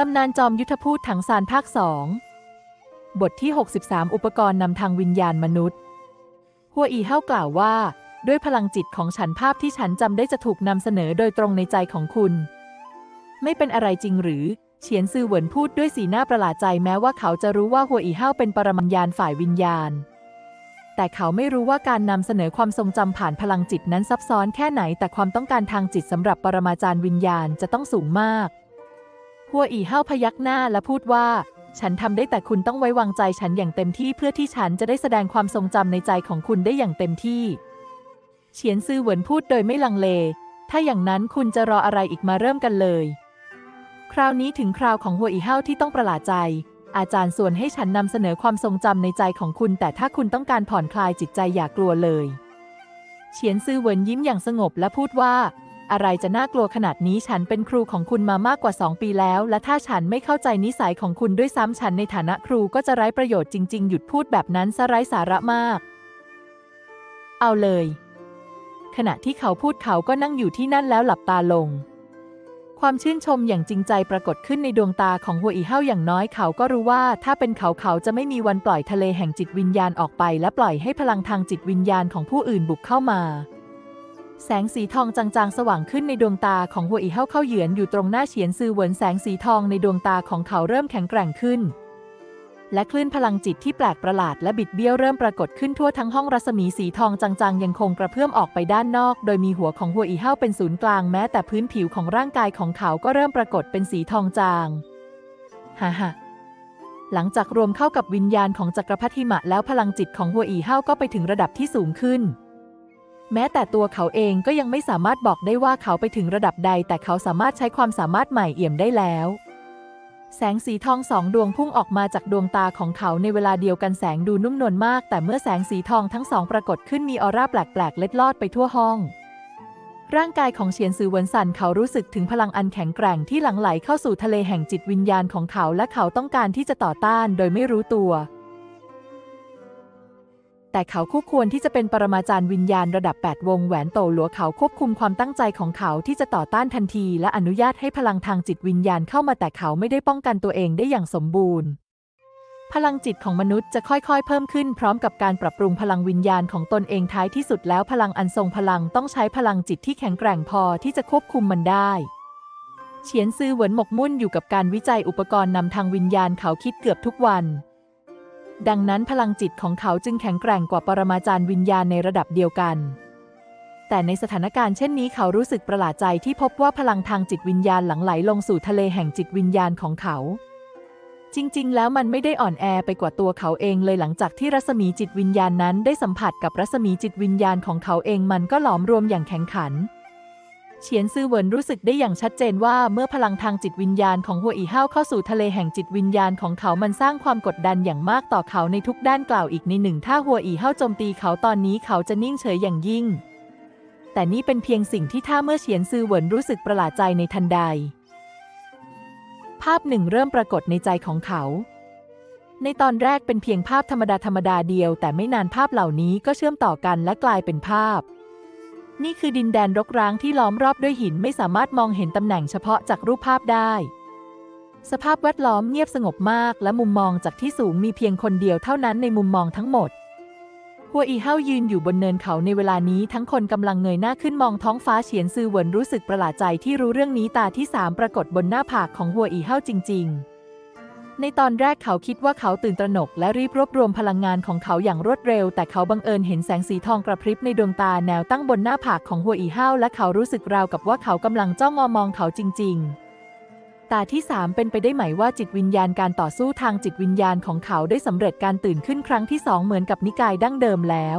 ตำนานจอมยุทธพูดถังซานภาคสอง บทที่ 63 อุปกรณ์นำทางวิญญาณมนุษย์ หัวอีเฮากล่าวว่า ด้วยพลังจิตของฉันภาพที่ฉันจำได้จะถูกนำเสนอโดยตรงในใจของคุณ ไม่เป็นอะไรจริงหรือเฉียนซือเหวินพูดด้วยสีหน้าประหลาดใจแม้ว่าเขาจะรู้ว่าหัวอีเฮาเป็นปรมัญญาณฝ่ายวิญญาณ แต่เขาไม่รู้ว่าการนำเสนอความทรงจำผ่านพลังจิตนั้นซับซ้อนแค่ไหน แต่ความต้องการทางจิตสำหรับปรมาจารย์วิญญาณจะต้องสูงมาก หัวอีเฮาพยักหน้าและพูดว่า ฉันทำได้แต่คุณต้องไว้วางใจฉันอย่างเต็มที่เพื่อที่ฉันจะได้แสดงความทรงจำในใจของคุณได้อย่างเต็มที่ เฉียนซือเหวินพูดโดยไม่ลังเล ถ้าอย่างนั้นคุณจะรออะไรอีกมาเริ่มกันเลย คราวนี้ถึงคราวของหัวอีเฮาที่ต้องประหลาดใจ อาจารย์ส่วนให้ฉันนำเสนอความทรงจำในใจของคุณ แต่ถ้าคุณต้องการผ่อนคลายจิตใจอย่ากลัวเลย เฉียนซือเหวินยิ้มอย่างสงบและพูดว่า อะไรจะน่ากลัวขนาดนี้ฉันเป็นครูของคุณมามากกว่าสองปีแล้ว และถ้าฉันไม่เข้าใจนิสัยของคุณด้วยซ้ำฉันในฐานะครูก็จะไร้ประโยชน์จริง ๆ หยุดพูดแบบนั้นซะไร้สาระมาก เอาเลย ขณะที่เขาพูดเขาก็นั่งอยู่ที่นั่นแล้วหลับตาลง ความชื่นชมอย่างจริงใจปรากฏขึ้นในดวงตาของหัวอีเฮาอย่างน้อยเขาก็รู้ว่า ถ้าเป็นเขาเขาจะไม่มีวันปล่อยทะเลแห่งจิตวิญญาณออกไป และปล่อยให้พลังทางจิตวิญญาณของผู้อื่นบุกเข้ามา แสงสีทองจางๆ สว่างขึ้นในดวงตาของหัวอีเฮาเข้าเหยือนอยู่ตรงหน้าเฉียนซือเหวินแสงสีทองในดวงตาของเขาเริ่มแข็งแกร่งขึ้น และคลื่นพลังจิตที่แปลกประหลาดและบิดเบี้ยวเริ่มปรากฏขึ้นทั่วทั้งห้องรัศมีสีทองจางๆ ยังคงกระเพื่อมออกไปด้านนอก โดยมีหัวของหัวอีเฮาเป็นศูนย์กลางแม้แต่พื้นผิวของร่างกายของเขาก็เริ่มปรากฏเป็นสีทองจางฮ่าฮ่าหลังจากรวมเข้ากับวิญญาณของจักรพรรดิมะแล้วพลังจิตของหัวอีเฮาก็ไปถึงระดับที่สูงขึ้น แม้แต่ตัวเขาเองก็ยังไม่สามารถบอกได้ว่าเขาไปถึงระดับใด แต่เขาสามารถใช้ความสามารถใหม่เอี่ยมได้แล้ว แสงสีทองสองดวงพุ่งออกมาจากดวงตาของเขาในเวลาเดียวกันแสงดูนุ่มนวลมาก แต่เมื่อแสงสีทองทั้งสองปรากฏขึ้นมีออร่าแปลกๆ เล็ดลอดไปทั่วห้อง ร่างกายของเฉียนซือเวินสันเขารู้สึกถึงพลังอันแข็งแกร่งที่หลั่งไหลเข้าสู่ทะเลแห่งจิตวิญญาณของเขาและเขาต้องการที่จะต่อต้านโดยไม่รู้ตัว แต่เขาคู่ควรที่จะเป็นปรมาจารย์วิญญาณระดับ 8 วงแหวนโตหลัวเขาควบคุมความตั้งใจของเขาที่จะต่อต้านทันที และอนุญาตให้พลังทางจิตวิญญาณเข้ามาแต่เขาไม่ได้ป้องกันตัวเองได้อย่างสมบูรณ์ พลังจิตของมนุษย์จะค่อยๆ เพิ่มขึ้นพร้อมกับการปรับปรุงพลังวิญญาณของตนเองท้ายที่สุดแล้วพลังอันทรงพลังต้องใช้พลังจิตที่แข็งแกร่งพอที่จะควบคุมมันได้เฉียนซือเหวินหมกมุ่นอยู่กับการวิจัยอุปกรณ์นำทางวิญญาณเขาคิดเกือบทุกวัน ดังนั้นพลังจิตของเขาจึงแข็งแกร่งกว่าปรมาจารย์วิญญาณในระดับเดียวกัน แต่ในสถานการณ์เช่นนี้เขารู้สึกประหลาดใจที่พบว่าพลังทางจิตวิญญาณหลั่งไหลลงสู่ทะเลแห่งจิตวิญญาณของเขา จริงๆ แล้วมันไม่ได้อ่อนแอไปกว่าตัวเขาเองเลยหลังจากที่รัศมีจิตวิญญาณนั้นได้สัมผัสกับรัศมีจิตวิญญาณของเขาเองมันก็หลอมรวมอย่างแข็งขัน เฉียนซือเหวินรู้สึกได้อย่างชัดเจนว่าเมื่อพลังทางจิตวิญญาณของหัวอีเฮาเข้าสู่ทะเลแห่งจิตวิญญาณของเขามันสร้างความกดดันอย่างมากต่อเขาในทุกด้านกล่าวอีกในหนึ่งถ้าหัวอีเฮาโจมตีเขาตอนนี้เขาจะนิ่งเฉยอย่างยิ่ง แต่นี่เป็นเพียงสิ่งที่ถ้าเมื่อเฉียนซือเหวินรู้สึกประหลาดใจในทันใด ภาพหนึ่งเริ่มปรากฏในใจของเขาในตอนแรกเป็นเพียงภาพธรรมดาธรรมดาเดียว แต่ไม่นานภาพเหล่านี้ก็เชื่อมต่อกันและกลายเป็นภาพ นี่คือดินแดนรกร้างที่ล้อมรอบด้วยหินไม่สามารถมองเห็นตำแหน่งเฉพาะจากรูปภาพได้ สภาพแวดล้อมเงียบสงบมากและมุมมองจากที่สูงมีเพียงคนเดียวเท่านั้นในมุมมองทั้งหมด หัวอีเฮายืนอยู่บนเนินเขาในเวลานี้ทั้งคนกำลังเงยหน้าขึ้นมองท้องฟ้าเฉียนซือเหวินรู้สึกประหลาดใจที่รู้เรื่องนี้ตาที่สามปรากฏบนหน้าผากของหัวอีเฮาจริง ๆ ในตอนแรกเขาคิดว่าเขาตื่นตระหนกและรีบรวบรวมพลังงานของเขาอย่างรวดเร็ว แต่เขาบังเอิญเห็นแสงสีทองกระพริบในดวงตาแนวตั้งบนหน้าผากของหัวอีเฮาวและเขารู้สึกราวกับว่าเขากำลังจ้องมองเขาจริง ๆ ตาที่สามเป็นไปได้ไหมว่าจิตวิญญาณการต่อสู้ทางจิตวิญญาณของเขาได้สำเร็จการตื่นขึ้นครั้งที่สองเหมือนกับนิกายดั้งเดิมแล้ว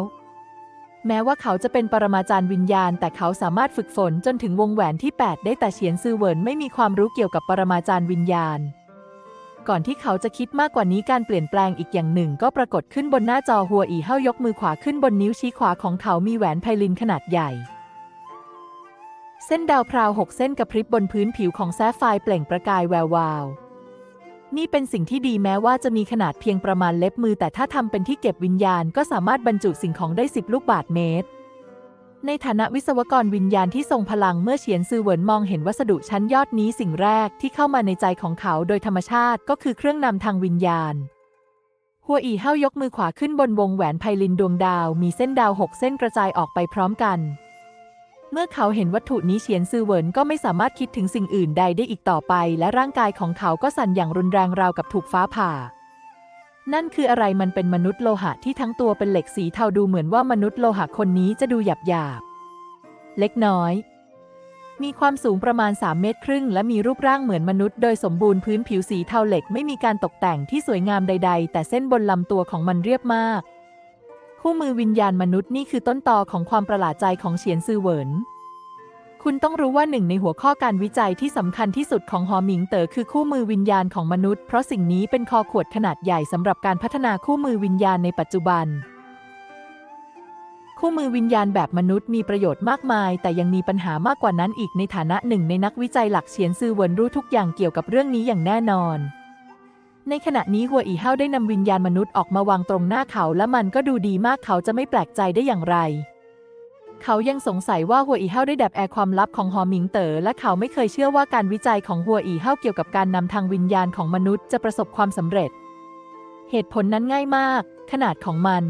แม้ว่าเขาจะเป็นปรมาจารย์วิญญาณ แต่เขาสามารถฝึกฝนจนถึงวงแหวนที่ 8 ได้แต่เฉียนซือเหวินไม่มีความรู้เกี่ยวกับปรมาจารย์วิญญาณ ก่อนที่เขาจะคิดมากกว่านี้การเปลี่ยนแปลงอีกอย่างหนึ่ง ก็ปรากฏขึ้นบนหน้าจอหัวอีเฮายกมือขวาขึ้นบนนิ้วชี้ขวาของเขามีแหวนไพลินขนาดใหญ่ เส้นดาวพราวหกเส้นกระพริบบนพื้นผิวของแซฟไฟร์เปล่งประกายแวววาว นี่เป็นสิ่งที่ดีแม้ว่าจะมีขนาดเพียงประมาณเล็บมือ แต่ถ้าทำเป็นที่เก็บวิญญาณ ก็สามารถบรรจุสิ่งของได้10ลูกบาทเมตร ในฐานะวิศวกรวิญญาณที่ทรงพลังเมื่อเฉียนซือเหวินมองเห็นวัสดุชั้นยอดนี้สิ่งแรกที่เข้ามาในใจของเขาโดยธรรมชาติก็คือเครื่องนำทางวิญญาณ หัวอีเฮายกมือขวาขึ้นบนวงแหวนไพลินดวงดาว มีเส้นดาวหกเส้นกระจายออกไปพร้อมกัน เมื่อเขาเห็นวัตถุนี้เฉียนซือเหวินก็ไม่สามารถคิดถึงสิ่งอื่นใดได้อีกต่อไป และร่างกายของเขาก็สั่นอย่างรุนแรงราวกับถูกฟ้าผ่า นั่นคืออะไรมันเป็นมนุษย์โลหะที่ทั้งตัวเป็นเหล็กสีเทาดูเหมือนว่ามนุษย์โลหะคนนี้จะดูหยาบหยาบเล็กน้อย มีความสูงประมาณ 3 เมตรครึ่ง และมีรูปร่างเหมือนมนุษย์โดยสมบูรณ์พื้นผิวสีเทาเหล็กไม่มีการตกแต่งที่สวยงามใด ๆ แต่เส้นบนลำตัวของมันเรียบมาก คู่มือวิญญาณมนุษย์นี่คือต้นตอของความประหลาดใจของเฉียนซือเหวิน คุณต้องรู้ว่าหนึ่งในหัวข้อการวิจัยที่สำคัญที่สุดของหอหมิงเต๋อคือคู่มือวิญญาณของมนุษย์ เพราะสิ่งนี้เป็นคอขวดขนาดใหญ่สำหรับการพัฒนาคู่มือวิญญาณในปัจจุบัน คู่มือวิญญาณแบบมนุษย์มีประโยชน์มากมาย แต่ยังมีปัญหามากกว่านั้นอีกในฐานะหนึ่งในนักวิจัยหลักเฉียนซือเวินรู้ทุกอย่างเกี่ยวกับเรื่องนี้อย่างแน่นอน ในขณะนี้หัวอีเฮาได้นำวิญญาณมนุษย์ออกมาวางตรงหน้าเขา และมันก็ดูดีมากเขาจะไม่แปลกใจได้อย่างไร เขายังสงสัยว่าหัวอีเฮาได้แดบแอร์ความลับของหอหมิงเตอ๋อและเขาไม่เคยเชื่อว่าการวิจัยของหัวอีเฮาเกี่ยวกับการนำทางวิญญาณของมนุษย์จะประสบความสำเร็จ เหตุผลนั้นง่ายมาก ขนาดของมัน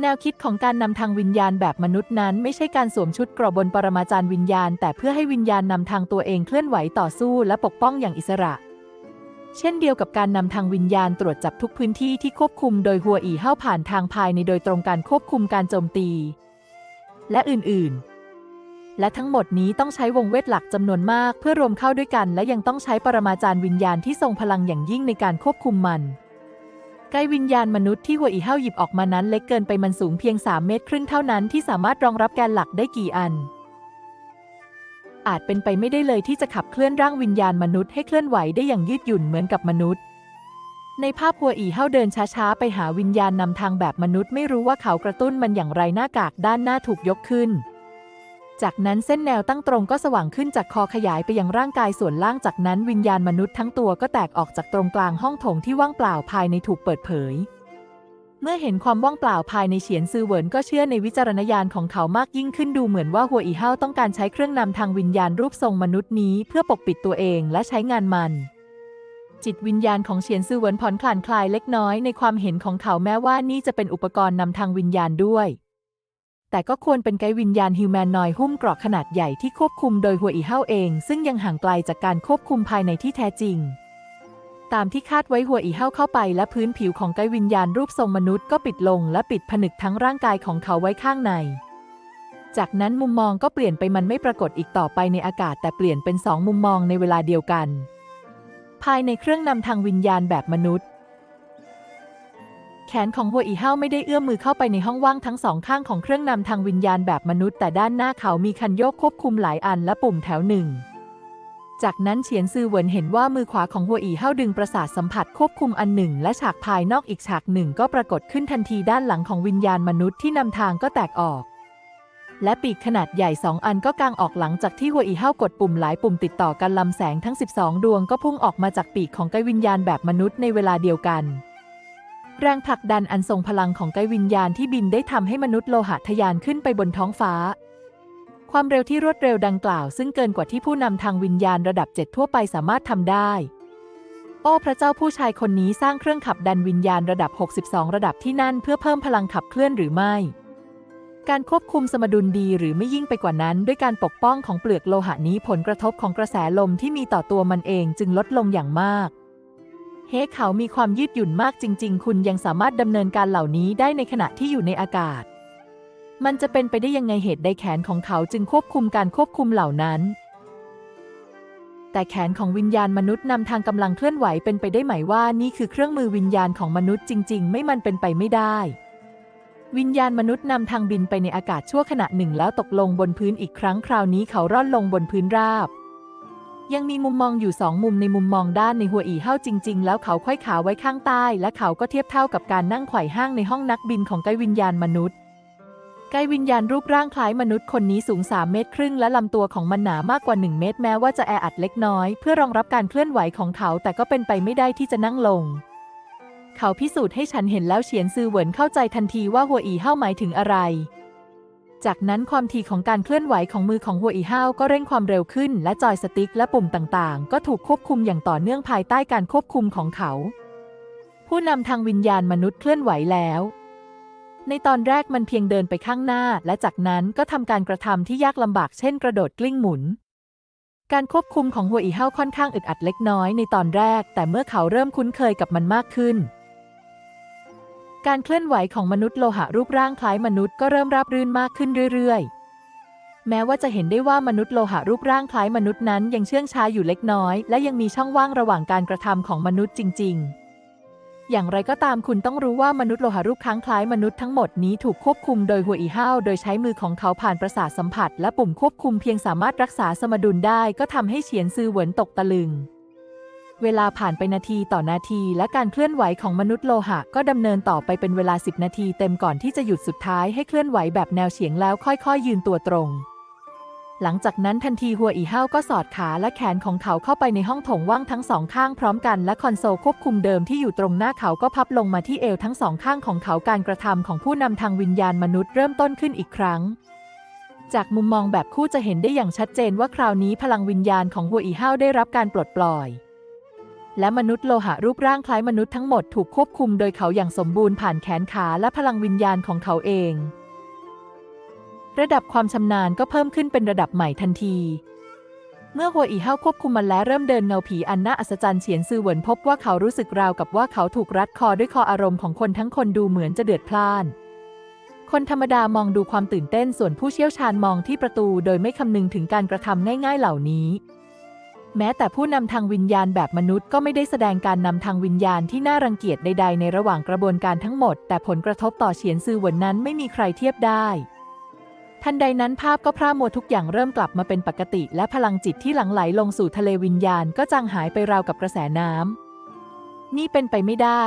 แนวคิดของการนำทางวิญญาณแบบมนุษย์นั้น ไม่ใช่การสวมชุดเกรอบนปรมาจารย์วิญญาณ แต่เพื่อให้วิญญาณนำทางตัวเองเคลื่อนไหวต่อสู้และปกป้องอย่างอิสระเช่นเดียวกับการนำทางวิญญาณตรวจจับทุกพื้นที่ที่ควบคุมโดยหัวอีเฮาผ่านทางภายในโดยตรงการควบคุมการโจมตี และอื่น ๆ และทั้งหมดนี้ต้องใช้วงเวทหลักจำนวนมากเพื่อรวมเข้าด้วยกัน และยังต้องใช้ปรมาจารย์วิญญาณที่ทรงพลังอย่างยิ่งในการควบคุมมันใกล้วิญญาณมนุษย์ที่หัวอีเฮาหยิบออกมานั้นเล็กเกินไปมันสูงเพียง 3 เมตรครึ่งเท่านั้นที่สามารถรองรับแกนหลักได้กี่อัน อาจเป็นไปไม่ได้เลยที่จะขับเคลื่อนร่างวิญญาณมนุษย์ให้เคลื่อนไหวได้อย่างยืดหยุ่นเหมือนกับมนุษย์ ในภาพหัวอีเฮาเดินช้าๆ ไปหาวิญญาณนำทางแบบมนุษย์ไม่รู้ว่าเขากระตุ้นมันอย่างไรหน้ากากด้านหน้าถูกยกขึ้น จากนั้นเส้นแนวตั้งตรงก็สว่างขึ้นจากคอขยายไปยังร่างกายส่วนล่างจากนั้นวิญญาณมนุษย์ทั้งตัวก็แตกออกจากตรงกลางห้องโถงที่ว่างเปล่าภายในถูกเปิดเผย เมื่อเห็นความว่างเปล่าภายในเฉียนซือเหวินก็เชื่อในวิจารณญาณของเขามากยิ่งขึ้นดูเหมือนว่าหัวอีเฮาต้องการใช้เครื่องนำทางวิญญาณรูปทรงมนุษย์นี้ เพื่อปกปิดตัวเองและใช้งานมัน จิตวิญญาณของเฉียนซือเหวินผ่อนคลานคลายเล็กน้อยในความเห็นของเขาแม้ว่านี่จะเป็นอุปกรณ์นำทางวิญญาณด้วย แต่ก็ควรเป็นไกด์วิญญาณฮิวแมนนอยหุ้มเกราะขนาดใหญ่ที่ควบคุมโดยหัวอีเฮาเอง ซึ่งยังห่างไกลจากการควบคุมภายในที่แท้จริง ตามที่คาดไว้หัวอีเฮาเข้าไปและพื้นผิวของไกด์วิญญาณรูปทรงมนุษย์ก็ปิดลงและปิดผนึกทั้งร่างกายของเขาไว้ข้างในจากนั้นมุมมองก็เปลี่ยนไปมันไม่ปรากฏอีกต่อไปในอากาศแต่เปลี่ยนเป็นสองมุมมองในเวลาเดียวกัน ภายในเครื่องนำทางวิญญาณแบบมนุษย์ แขนของหัวอีเฮาไม่ได้เอื้อมมือเข้าไปในห้องว่างทั้งสองข้างของเครื่องนำทางวิญญาณแบบมนุษย์ แต่ด้านหน้าเขามีคันโยกควบคุมหลายอันและปุ่มแถวหนึ่งจากนั้นเฉียนซือเหวินเห็นว่ามือขวาของหัวอีเฮาดึงประสาทสัมผัสควบคุมอันหนึ่ง และฉากภายนอกอีกฉากหนึ่งก็ปรากฏขึ้นทันทีด้านหลังของวิญญาณมนุษย์ที่นำทางก็แตกออก และปีกขนาดใหญ่สองอันก็กางออกหลังจากที่หัวอีเฮากดปุ่มหลายปุ่มติดต่อกันลำแสงทั้ง 12 ดวงก็พุ่งออกมาจากปีกของไกวิญญาณแบบมนุษย์ในเวลาเดียวกัน แรงผลักดันอันทรงพลังของไกวิญญาณที่บินได้ทำให้มนุษย์โลหะทะยานขึ้นไปบนท้องฟ้า ความเร็วที่รวดเร็วดังกล่าว ซึ่งเกินกว่าที่ผู้นำทางวิญญาณระดับเจ็ดทั่วไปสามารถทำได้โอ้พระเจ้าผู้ชายคนนี้สร้างเครื่องขับดันวิญญาณระดับ 62 ระดับที่นั่นเพื่อเพิ่มพลังขับเคลื่อนหรือไม่ การควบคุมสมดุลดีหรือไม่ยิ่งไปกว่านั้น ด้วยการปกป้องของเปลือกโลหะนี้ผลกระทบของกระแสลมที่มีต่อตัวมันเองจึงลดลงอย่างมากเฮ้เขามีความยืดหยุ่นมากจริง ๆ คุณยังสามารถดำเนินการเหล่านี้ได้ในขณะที่อยู่ในอากาศ มันจะเป็นไปได้ยังไงเหตุใดแขนของเขาจึงควบคุมการควบคุมเหล่านั้น แต่แขนของวิญญาณมนุษย์นำทางกำลังเคลื่อนไหวเป็นไปได้ไหมว่านี่คือเครื่องมือวิญญาณของมนุษย์จริง ๆ ไม่มันเป็นไปไม่ได้ วิญญาณมนุษย์นำทางบินไปในอากาศชั่วขณะหนึ่งแล้วตกลงบนพื้นอีกครั้งคราวนี้เขาร่อนลงบนพื้นราบ ยังมีมุมมองอยู่สองมุมในมุมมองด้านในหัวอีเฮ้าจริง ๆ แล้วเขาค่อยขาไว้ข้างใต้ และเขาก็เทียบเท่ากับการนั่งไขว่ห้างในห้องนักบินของไกวิญญาณมนุษย์ไกวิญญาณรูปร่างคล้ายมนุษย์คนนี้สูง 3 เมตรครึ่งและลำตัวของมันหนามากกว่า 1 เมตร แม้ว่าจะแออัดเล็กน้อย เพื่อรองรับการเคลื่อนไหวของเขาแต่ก็เป็นไปไม่ได้ที่จะนั่งลง เขาพิสูจน์ให้ฉันเห็นแล้วเฉียนซือเหวินเข้าใจทันทีว่าหัวอีเฮ้าหมายถึงอะไร จากนั้นความถี่ของการเคลื่อนไหวของมือของหัวอีห้าวก็เร่งความเร็วขึ้น และจอยสติ๊กและปุ่มต่างๆ ก็ถูกควบคุมอย่างต่อเนื่องภายใต้การควบคุมของเขา ผู้นำทางวิญญาณมนุษย์เคลื่อนไหวแล้วในตอนแรกมันเพียงเดินไปข้างหน้า และจากนั้นก็ทำการกระทำที่ยากลำบากเช่นกระโดดกลิ้งหมุน การควบคุมของหัวอีเฮาค่อนข้างอึดอัดเล็กน้อยในตอนแรก แต่เมื่อเขาเริ่มคุ้นเคยกับมันมากขึ้น การเคลื่อนไหวของมนุษย์โลหะรูปร่างคล้ายมนุษย์ก็เริ่มราบรื่นมากขึ้นเรื่อยๆแม้ว่าจะเห็นได้ว่ามนุษย์โลหะรูปร่างคล้ายมนุษย์นั้นยังเชื่องช้าอยู่เล็กน้อย และยังมีช่องว่างระหว่างการกระทำของมนุษย์จริง ๆ อย่างไรก็ตามคุณต้องรู้ว่ามนุษย์โลหะรูปค้างคล้ายมนุษย์ทั้งหมดนี้ถูกควบคุมโดยหัวอีห้าวโดยใช้มือของเขาผ่านประสาทสัมผัส และปุ่มควบคุมเพียงสามารถรักษาสมดุลได้ก็ทำให้เฉียนซือเหวินตกตะลึง เวลาผ่านไปนาทีต่อนาที และการเคลื่อนไหวของมนุษย์โลหะ ก็ดำเนินต่อไปเป็นเวลา 10 นาทีเต็มก่อนที่จะหยุดสุดท้ายให้เคลื่อนไหวแบบแนวเฉียงแล้วค่อยๆ ยืนตัวตรง หลังจากนั้นทันทีหัวอีห้าวก็สอดขาและแขนของเขาเข้าไปในห้องโถงว่างทั้งสองข้างพร้อมกันและคอนโซลควบคุมเดิมที่อยู่ตรงหน้าเขาก็พับลงมาที่เอวทั้งสองข้างของเขาการกระทำของผู้นำทางวิญญาณมนุษย์เริ่มต้นขึ้นอีกครั้งจากมุมมองแบบคู่จะเห็นได้อย่างชัดเจนว่าคราวนี้พลังวิญญาณของหัวอีห้าวได้รับการปลดปล่อย และมนุษย์โลหะรูปร่างคล้ายมนุษย์ทั้งหมดถูกควบคุมโดยเขาอย่างสมบูรณ์ผ่านแขนขาและพลังวิญญาณของเขาเอง ระดับความชำนาญก็เพิ่มขึ้นเป็นระดับใหม่ทันที เมื่อหัวอีเฮาควบคุมมันและเริ่มเดินเงาผีอันน่าอัศจรรย์เฉียนซือเหวินพบว่าเขารู้สึกราวกับว่าเขาถูกรัดคอด้วยคออารมณ์ของคนทั้งคนดูเหมือนจะเดือดพล่าน คนธรรมดามองดูความตื่นเต้นส่วนผู้เชี่ยวชาญมองที่ประตู โดยไม่คำนึงถึงการกระทำง่าย ๆ เหล่านี้ แม้แต่ผู้นำทางวิญญาณแบบมนุษย์ก็ไม่ได้แสดงการนำทางวิญญาณที่น่ารังเกียจใดๆ ในระหว่างกระบวนการทั้งหมด แต่ผลกระทบต่อเฉียนซือเหวินนั้นไม่มีใครเทียบได้ทันใดนั้นภาพก็พร่ามัวทุกอย่างเริ่มกลับมาเป็นปกติ และพลังจิตที่หลั่งไหลลงสู่ทะเลวิญญาณก็จางหายไปราวกับกระแสน้ำนี่เป็นไปไม่ได้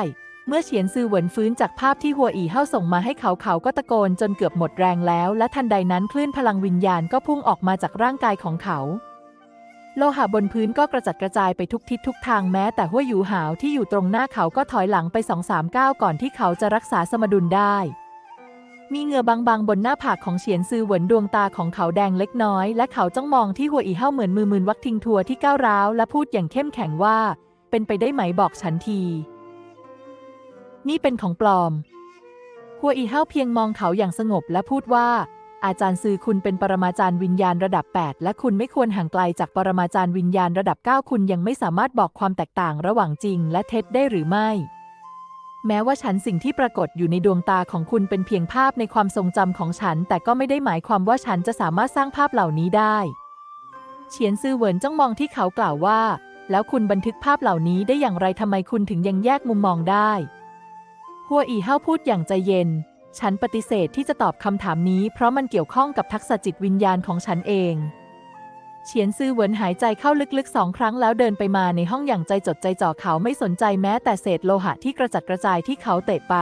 เมื่อเฉียนซือเหวินฟื้นจากภาพที่หัวอีเฮาส่งมาให้เขาเขาก็ตะโกนจนเกือบหมดแรงแล้ว และทันใดนั้นคลื่นพลังวิญญาณก็พุ่งออกมาจากร่างกายของเขา โลหะบนพื้นก็กระจัดกระจายไปทุกทิศทุกทางแม้แต่หัวหยูหาวที่อยู่ตรงหน้าเขาก็ถอยหลังไปสองสามก้าวก่อนที่เขาจะรักษาสมดุลได้ มีเหงื่อบางๆ บนหน้าผากของเฉียนซือเหวินดวงตาของเขาแดงเล็กน้อย และเขาจ้องมองที่หัวอีเห้าเหมือนมือมืนวักทิงทัวที่ก้าวร้าวและพูดอย่างเข้มแข็งว่า เป็นไปได้ไหมบอกฉันที นี่เป็นของปลอม หัวอีเห้าเพียงมองเขาอย่างสงบและพูดว่า อาจารย์ซือคุณเป็นปรมาจารย์วิญญาณระดับ 8 และคุณไม่ควรห่างไกลจากปรมาจารย์วิญญาณระดับ 9 คุณยังไม่สามารถบอกความแตกต่างระหว่างจริงและเท็จได้หรือไม่ แม้ว่าฉันสิ่งที่ปรากฏอยู่ในดวงตาของคุณเป็นเพียงภาพในความทรงจำของฉัน แต่ก็ไม่ได้หมายความว่าฉันจะสามารถสร้างภาพเหล่านี้ได้เฉียนซือเหวินจ้องมองที่เขากล่าวว่า แล้วคุณบันทึกภาพเหล่านี้ได้อย่างไรทำไมคุณถึงยังแยกมุมมองได้ หัวอีเฮาพูดอย่างใจเย็น ฉันปฏิเสธที่จะตอบคำถามนี้เพราะมันเกี่ยวข้องกับทักษะจิตวิญญาณของฉันเองเฉียนซือเหวินหายใจเข้าลึกๆสองครั้งแล้วเดินไปมาในห้องอย่างใจจดใจจ่อเขาไม่สนใจแม้แต่เศษโลหะที่กระจัดกระจายที่เขาเตะไป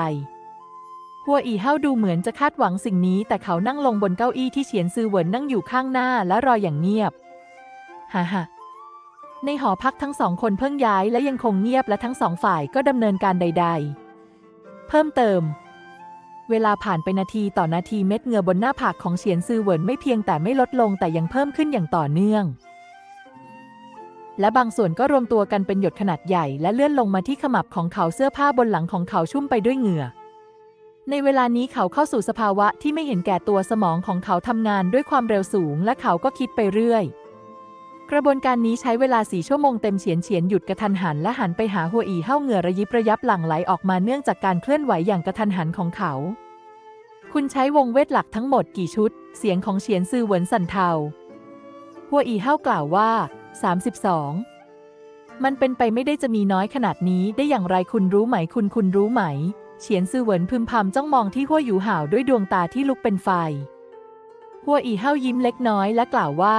หัวอีเฮาดูเหมือนจะคาดหวังสิ่งนี้ แต่เขานั่งลงบนเก้าอี้ที่เฉียนซือเหวินนั่งอยู่ข้างหน้าและรออย่างเงียบฮ่าฮ่าในหอพักทั้งสองคนเพิ่งย้ายและยังคงเงียบและทั้งสองฝ่ายก็ดำเนินการใด ๆ เพิ่มเติม เวลาผ่านไปนาทีต่อนาทีเม็ดเหงื่อบนหน้าผากของเฉียนซือเหวินไม่เพียงแต่ไม่ลดลงแต่ยังเพิ่มขึ้นอย่างต่อเนื่อง และบางส่วนก็รวมตัวกันเป็นหยดขนาดใหญ่และเลื่อนลงมาที่ขมับของเขาเสื้อผ้าบนหลังของเขาชุ่มไปด้วยเหงื่อ ในเวลานี้เขาเข้าสู่สภาวะที่ไม่เห็นแก่ตัวสมองของเขาทำงานด้วยความเร็วสูง และเขาก็คิดไปเรื่อย กระบวนการนี้ใช้เวลาสี่ชั่วโมงเต็มเฉียนเฉียนหยุดกระทันหันและหันไปหาหัวอีเห้าเหงื่อระยิบระยับหลั่งไหลออกมาเนื่องจากการเคลื่อนไหวอย่างกระทันหันของเขา คุณใช้วงเวทหลักทั้งหมดกี่ชุด เสียงของเฉียนซือเหวินสันเทาหัวอีเห้ากล่าวว่า 32 มันเป็นไปไม่ได้จะมีน้อยขนาดนี้ได้อย่างไรคุณรู้ไหมคุณคุณรู้ไหม เฉียนซือเหวินพึมพำจ้องมองที่หัวหยูห่าวด้วยดวงตาที่ลุกเป็นไฟหัวอีเห้ายิ้มเล็กน้อยและกล่าวว่า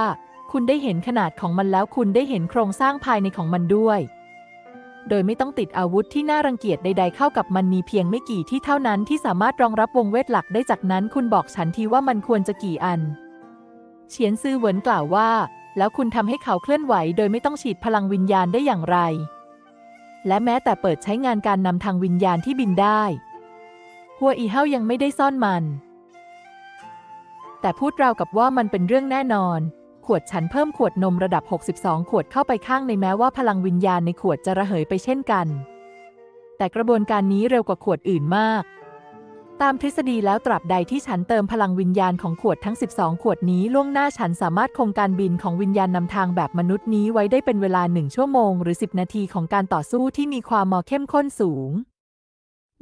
คุณได้เห็นขนาดของมันแล้วคุณได้เห็นโครงสร้างภายในของมันด้วย โดยไม่ต้องติดอาวุธที่น่ารังเกียจใด ๆ เข้ากับมันมีเพียงไม่กี่ที่เท่านั้นที่สามารถรองรับวงเวทหลักได้จากนั้นคุณบอกฉันทีว่ามันควรจะกี่อัน เฉียนซือเหวินกล่าวว่า แล้วคุณทำให้เขาเคลื่อนไหว โดยไม่ต้องฉีดพลังวิญญาณได้อย่างไร และแม้แต่เปิดใช้งานการนำทางวิญญาณที่บินได้ หัวอีเฮายังไม่ได้ซ่อนมัน แต่พูดราวกับว่ามันเป็นเรื่องแน่นอน ขวดฉันเพิ่มขวดนมระดับ 62 ขวดเข้าไปข้างในแม้ว่าพลังวิญญาณในขวดจะระเหยไปเช่นกัน แต่กระบวนการนี้เร็วกว่าขวดอื่นมาก ตามทฤษฎีแล้วตราบใดที่ฉันเติมพลังวิญญาณของขวดทั้ง 12 ขวดนี้ล่วงหน้าฉันสามารถคงการบินของวิญญาณนำทางแบบมนุษย์นี้ไว้ได้เป็นเวลาหนึ่งชั่วโมง หรือ 10 นาทีของการต่อสู้ที่มีความมอเข้มข้นสูง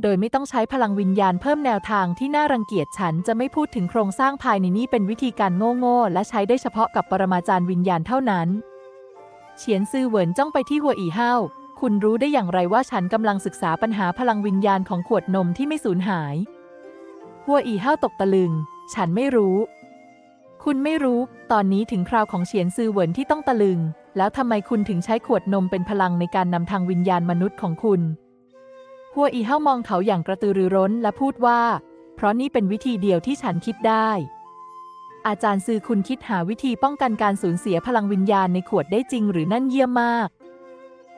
โดยไม่ต้องใช้พลังวิญญาณเพิ่มแนวทางที่น่ารังเกียจฉันจะไม่พูดถึงโครงสร้างภายในนี้เป็นวิธีการโง่ๆและใช้ได้เฉพาะกับปรมาจารย์วิญญาณเท่านั้น เฉียนซือเหวินจ้องไปที่หัวอีเฮาคุณรู้ได้อย่างไรว่าฉันกำลังศึกษาปัญหาพลังวิญญาณของขวดนมที่ไม่สูญหาย หัวอีเฮาตกตะลึง ฉันไม่รู้ คุณไม่รู้ ตอนนี้ถึงคราวของเฉียนซือเหวินที่ต้องตะลึง แล้วทำไมคุณถึงใช้ขวดนมเป็นพลังในการนำทางวิญญาณมนุษย์ของคุณ หัวอีเฮามองเขาอย่างกระตือรือร้นและพูดว่า เพราะนี่เป็นวิธีเดียวที่ฉันคิดได้ อาจารย์ซือคุณคิดหาวิธีป้องกันการสูญเสียพลังวิญญาณในขวดได้จริงหรือนั่นเยี่ยมมาก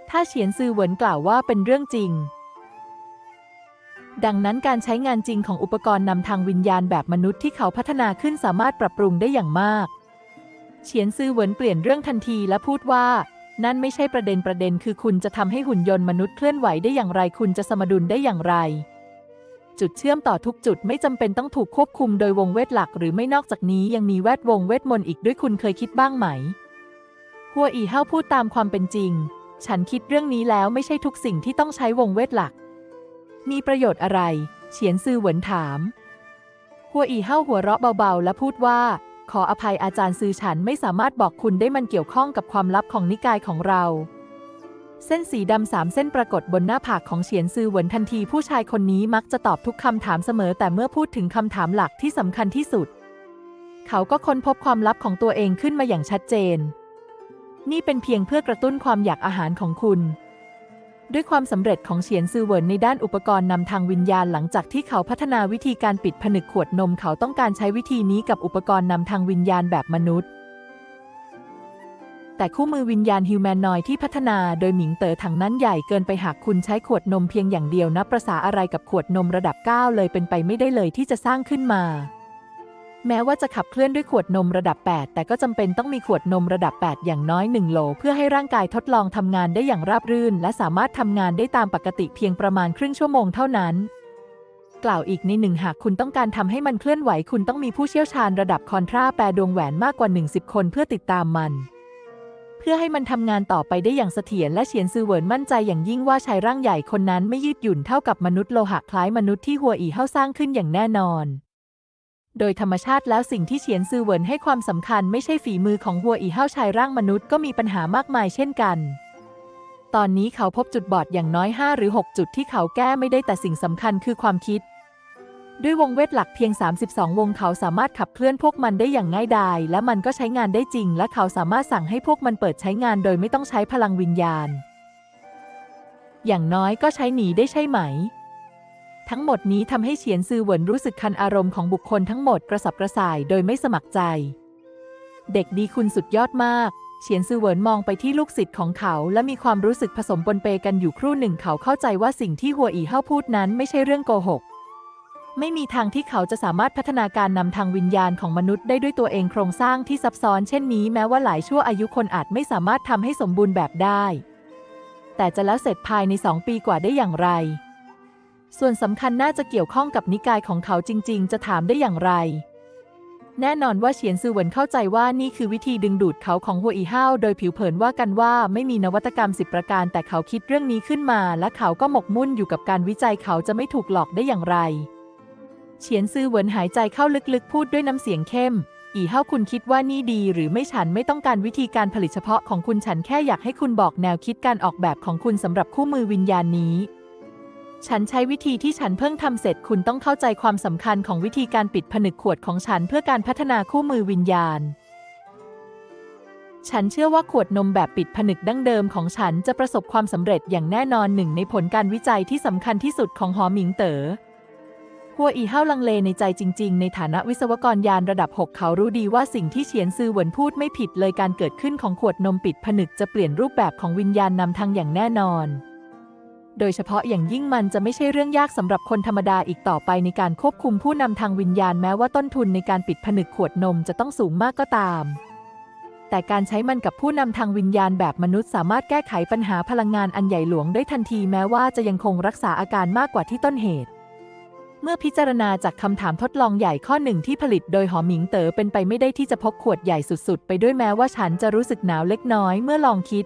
ถ้าเฉียนซือเหวินกล่าวว่าเป็นเรื่องจริง ดังนั้นการใช้งานจริงของอุปกรณ์นำทางวิญญาณแบบมนุษย์ที่เขาพัฒนาขึ้นสามารถปรับปรุงได้อย่างมาก เฉียนซือเหวินเปลี่ยนเรื่องทันทีและพูดว่า นั่นไม่ใช่ประเด็นประเด็นคือคุณจะทำให้หุ่นยนต์มนุษย์เคลื่อนไหวได้อย่างไร คุณจะสมดุลได้อย่างไร จุดเชื่อมต่อทุกจุดไม่จำเป็นต้องถูกควบคุมโดยวงเวทหลัก หรือไม่นอกจากนี้ยังมีแวดวงเวทมนต์อีกด้วยคุณเคยคิดบ้างไหม หัวอีเฮาพูดตามความเป็นจริง ฉันคิดเรื่องนี้แล้วไม่ใช่ทุกสิ่งที่ต้องใช้วงเวทหลัก มีประโยชน์อะไร เฉียนซือเหวินถามหัวอีเฮาหัวเราะเบาๆ และพูดว่า ขออภัยอาจารย์ซือฉันไม่สามารถบอกคุณได้มันเกี่ยวข้องกับความลับของนิกายของเรา เส้นสีดำสามเส้นปรากฏบนหน้าผากของเฉียนซือเหวินทันทีผู้ชายคนนี้มักจะตอบทุกคำถามเสมอ แต่เมื่อพูดถึงคำถามหลักที่สำคัญที่สุด เขาก็ค้นพบความลับของตัวเองขึ้นมาอย่างชัดเจน นี่เป็นเพียงเพื่อกระตุ้นความอยากอาหารของคุณ ด้วยความสำเร็จของเฉียนซือเหวินในด้านอุปกรณ์นำทางวิญญาณหลังจากที่เขาพัฒนาวิธีการปิดผนึกขวดนมเขาต้องการใช้วิธีนี้กับอุปกรณ์นำทางวิญญาณแบบมนุษย์ แต่คู่มือวิญญาณฮิวแมนนอยที่พัฒนาโดยหมิงเต๋อถังนั้นใหญ่เกินไปหากคุณใช้ขวดนมเพียงอย่างเดียวนับประษาอะไรกับขวดนมระดับ 9 เลยเป็นไปไม่ได้เลยที่จะสร้างขึ้นมา แม้ว่าจะขับเคลื่อนด้วยขวดนมระดับ 8 แต่ก็จำเป็นต้องมีขวดนมระดับ 8 อย่างน้อย 1 โหล เพื่อให้ร่างกายทดลองทำงานได้อย่างราบรื่น และสามารถทำงานได้ตามปกติเพียงประมาณครึ่งชั่วโมงเท่านั้น กล่าวอีกในหนึ่งหากคุณต้องการทำให้มันเคลื่อนไหว คุณต้องมีผู้เชี่ยวชาญระดับคอนทราแปรดวงแหวนมากกว่า 10 คนเพื่อติดตามมัน เพื่อให้มันทำงานต่อไปได้อย่างเสถียรและเฉียนซือเหวินมั่นใจอย่างยิ่งว่าชายร่างใหญ่คนนั้นไม่ยืดหยุ่นเท่ากับมนุษย์โลหะคล้ายมนุษย์ที่หัวอีเฮาสร้างขึ้นอย่างแน่นอน โดยธรรมชาติแล้วสิ่งที่เฉียนซือเหวินให้ความสำคัญไม่ใช่ฝีมือของหัวอีเฮาชายร่างมนุษย์ก็มีปัญหามากมายเช่นกัน ตอนนี้เขาพบจุดบอดอย่างน้อย 5 หรือ 6 จุดที่เขาแก้ไม่ได้แต่สิ่งสำคัญคือความคิด ด้วยวงเวทหลักเพียง 32 วงเขาสามารถขับเคลื่อนพวกมันได้อย่างง่ายดาย และมันก็ใช้งานได้จริง และเขาสามารถสั่งให้พวกมันเปิดใช้งานโดยไม่ต้องใช้พลังวิญญาณ อย่างน้อยก็ใช้หนีได้ใช่ไหม ทั้งหมดนี้ทำให้เฉียนซือเหวินรู้สึกคันอารมณ์ของบุคคลทั้งหมดกระสับกระส่ายโดยไม่สมัครใจ เด็กดีคุณสุดยอดมากเฉียนซือเหวินมองไปที่ลูกศิษย์ของเขาและมีความรู้สึกผสมปนเปกันอยู่ครู่หนึ่งเขาเข้าใจว่าสิ่งที่หัวอีเฮาพูดนั้นไม่ใช่เรื่องโกหก ไม่มีทางที่เขาจะสามารถพัฒนาการนำทางวิญญาณของมนุษย์ได้ด้วยตัวเองโครงสร้างที่ซับซ้อนเช่นนี้แม้ว่าหลายชั่วอายุคนอาจไม่สามารถทำให้สมบูรณ์แบบได้ แต่จะแล้วเสร็จภายในสองปีกว่าได้อย่างไร ส่วนสำคัญน่าจะเกี่ยวข้องกับนิกายของเขาจริง ๆ จะถามได้อย่างไร แน่นอนว่าเฉียนซือเหวินเข้าใจว่านี่คือวิธีดึงดูดเขาของหัวอีห้าวโดยผิวเผินว่ากันว่าไม่มีนวัตกรรมสิบประการ แต่เขาคิดเรื่องนี้ขึ้นมา และเขาก็หมกมุ่นอยู่กับการวิจัยเขาจะไม่ถูกหลอกได้อย่างไรเฉียนซือเหวินหายใจเข้าลึกๆ พูดด้วยน้ำเสียงเข้ม อีเฮาคุณคิดว่านี่ดี หรือไม่ฉันไม่ต้องการวิธีการผลิตเฉพาะของคุณฉันแค่อยากให้คุณบอกแนวคิดการออกแบบของคุณสำหรับคู่มือวิญญาณนี้ ฉันใช้วิธีที่ฉันเพิ่งทำเสร็จคุณต้องเข้าใจความสำคัญของวิธีการปิดผนึกขวดของฉันเพื่อการพัฒนาคู่มือวิญญาณ ฉันเชื่อว่าขวดนมแบบปิดผนึกดั้งเดิมของฉันจะประสบความสำเร็จอย่างแน่นอนหนึ่งในผลการวิจัยที่สำคัญที่สุดของหอหมิงเต๋อหัวอีเฮาลังเลในใจจริง ๆ ในฐานะวิศวกรยานระดับ 6 เขารู้ดีว่าสิ่งที่เฉียนซือเหวินพูดไม่ผิดเลยการเกิดขึ้นของขวดนมปิดผนึกจะเปลี่ยนรูปแบบของวิญญาณนำทางอย่างแน่นอน โดยเฉพาะอย่างยิ่งมันจะไม่ใช่เรื่องยากสำหรับคนธรรมดาอีกต่อไปในการควบคุมผู้นำทางวิญญาณแม้ว่าต้นทุนในการปิดผนึกขวดนมจะต้องสูงมากก็ตาม แต่การใช้มันกับผู้นำทางวิญญาณแบบมนุษย์สามารถแก้ไขปัญหาพลังงานอันใหญ่หลวงได้ทันทีแม้ว่าจะยังคงรักษาอาการมากกว่าที่ต้นเหตุ เมื่อพิจารณาจากคำถามทดลองใหญ่ข้อหนึ่งที่ผลิตโดยหอหมิงเต๋อเป็นไปไม่ได้ที่จะพกขวดใหญ่สุด ๆ ไปด้วยแม้ว่าฉันจะรู้สึกหนาวเล็กน้อยเมื่อลองคิด